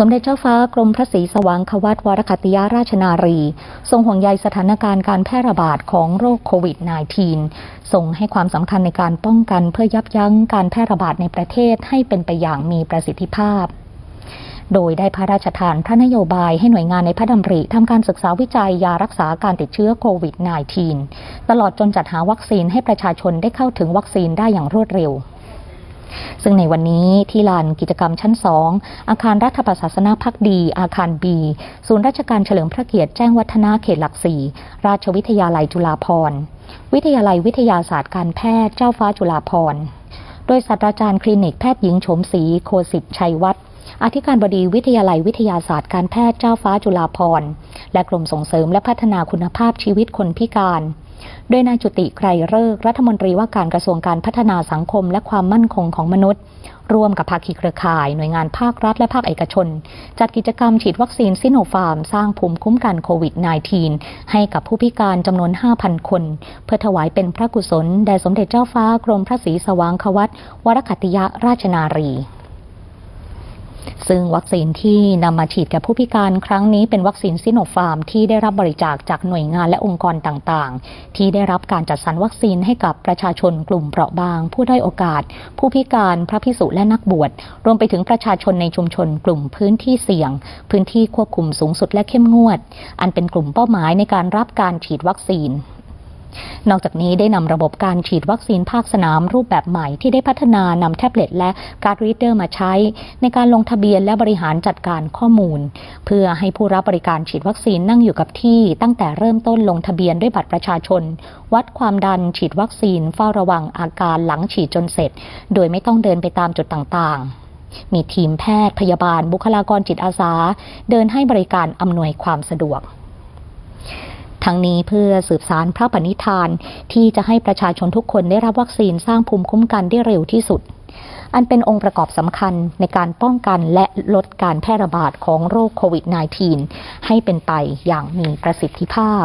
สมเด็จเจ้าฟ้ากรมพระศรีสว่างควัตวรคัติยาราชนารี ทรงห่วงใยสถานการณ์การแพร่ระบาดของโรคโควิด -19 ทรงให้ความสำคัญในการป้องกันเพื่อยับยั้งการแพร่ระบาดในประเทศให้เป็นไปอย่างมีประสิทธิภาพ โดยได้พระราชทานพระนโยบายให้หน่วยงานในพระดำริทำการศึกษาวิจัยยารักษาการติดเชื้อโควิด -19 ตลอดจนจัดหาวัคซีนให้ประชาชนได้เข้าถึงวัคซีนได้อย่างรวดเร็ว ซึ่งในวันนี้ที่ลานกิจกรรมชั้น 2 อาคารรัฐประศาสนาพักดี อาคารบี ศูนย์ราชการเฉลิมพระเกียรติแจ้งวัฒนาเขตหลักสี่ราชวิทยาลัยจุฬาภรณ์วิทยาลัยวิทยาศาสตร์การแพทย์เจ้าฟ้าจุฬาภรณ์โดยศาสตราจารย์คลินิกแพทย์หญิงโฉมศรีโคสิทธิ์ชัยวัฒน์อธิการบดีวิทยาลัยวิทยาศาสตร์การแพทย์เจ้าฟ้าจุฬาภรณ์และกรมส่งเสริมและพัฒนาคุณภาพชีวิตคนพิการ โดยนายจุติไกรเลิกรัฐมนตรีว่าการกระทรวงการพัฒนาสังคมและความมั่นคงของมนุษย์ ร่วมกับภาคีเครือข่าย หน่วยงานภาครัฐและภาคเอกชน จัดกิจกรรมฉีดวัคซีนซิโนฟาร์ม สร้างภูมิคุ้มกันโควิด -19 ให้กับผู้พิการจำนวน 5,000 คน เพื่อถวายเป็นพระกุศล แด่สมเด็จเจ้าฟ้ากรมพระศรีสว่างควัตวรคัตติยราชนารี ซึ่งวัคซีนที่นำมาฉีดกับผู้พิการครั้งนี้เป็นวัคซีนซิโนฟาร์มที่ได้รับบริจาคจากหน่วยงานและองค์กรต่างๆ ที่ได้รับการจัดสรรวัคซีนให้กับประชาชนกลุ่มเปราะบาง ผู้ด้อยโอกาส ผู้พิการพระพิสุและนักบวชรวมไปถึงประชาชนในชุมชนกลุ่มพื้นที่เสี่ยง พื้นที่ควบคุมสูงสุดและเข้มงวด อันเป็นกลุ่มเป้าหมายในการรับการฉีดวัคซีน นอกจากนี้ได้นำระบบการฉีดวัคซีนภาคสนามรูปแบบใหม่ที่ได้พัฒนานำแท็บเล็ตและการ์ดรีดเดอร์มาใช้ ในการลงทะเบียนและบริหารจัดการข้อมูล เพื่อให้ผู้รับบริการฉีดวัคซีนนั่งอยู่กับที่ ตั้งแต่เริ่มต้นลงทะเบียนด้วยบัตรประชาชน วัดความดันฉีดวัคซีนเฝ้าระวังอาการหลังฉีดจนเสร็จ โดยไม่ต้องเดินไปตามจุดต่างๆมีทีมแพทย์พยาบาลบุคลากรจิตอาสา เดินให้บริการอำนวยความสะดวก ทั้งนี้เพื่อสืบสารพระปณิธาน ที่จะให้ประชาชนทุกคนได้รับวัคซีนสร้างภูมิคุ้มกันได้เร็วที่สุด อันเป็นองค์ประกอบสำคัญในการป้องกันและลดการแพร่ระบาดของโรคโควิด -19 ให้เป็นไปอย่างมีประสิทธิภาพ